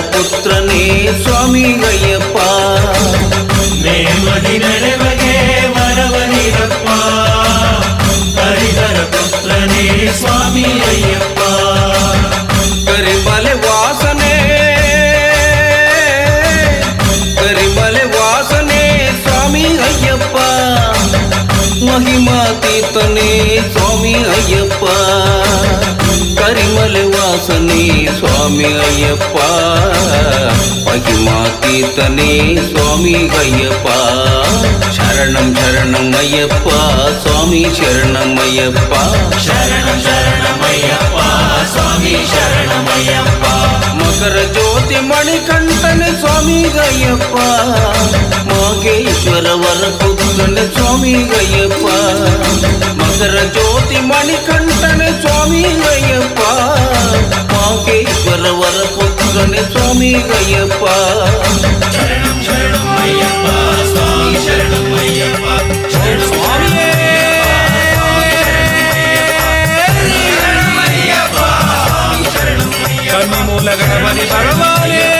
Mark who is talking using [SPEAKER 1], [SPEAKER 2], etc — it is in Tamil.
[SPEAKER 1] ಪುತ್ರನೇ ಸ್ವಾಮಿ ಅಯ್ಯಪ್ಪ
[SPEAKER 2] ನೇಮದಿ ನಡೆವಗೆ ವರವ ನೀಡಪ್ಪ ಹರಿಹರ ಪುತ್ರನೇ ಸ್ವಾಮಿ ಅಯ್ಯಪ್ಪ
[SPEAKER 1] ಕರಿಬಲೆ ವಾಸನೆ ಕರಿಬಲೆ ವಾಸನೆ ಸ್ವಾಮಿ ಅಯ್ಯಪ್ಪ ಮಹಿಮಾತೀತನೇ ಸ್ವಾಮಿ ಅಯ್ಯಪ್ಪ பரிமலை வாசனே சுவாமி ஐயப்பா. மகிமாத்தீத்தனே சுவாமி ஐயப்பா. சரணம் சரணம் ஐயப்பா சுவாமி சரணம் ஐயப்பா.
[SPEAKER 2] சரணம் சரணம் ஐயப்பா சுவாமி சரணம் ஐயப்பா.
[SPEAKER 1] மகர ஜோதி மணிகண்டன சுவாமி ஐயப்பா. மாகேஸ்வர வர புத்தன சுவாமி ஐயப்பா. மகர ஜோதி மணிகண்டன சுவாமி ஐயப்பா. சுவாமி ஐயப்பா
[SPEAKER 3] கன்னிமூல கணபதி பரவாயில்லை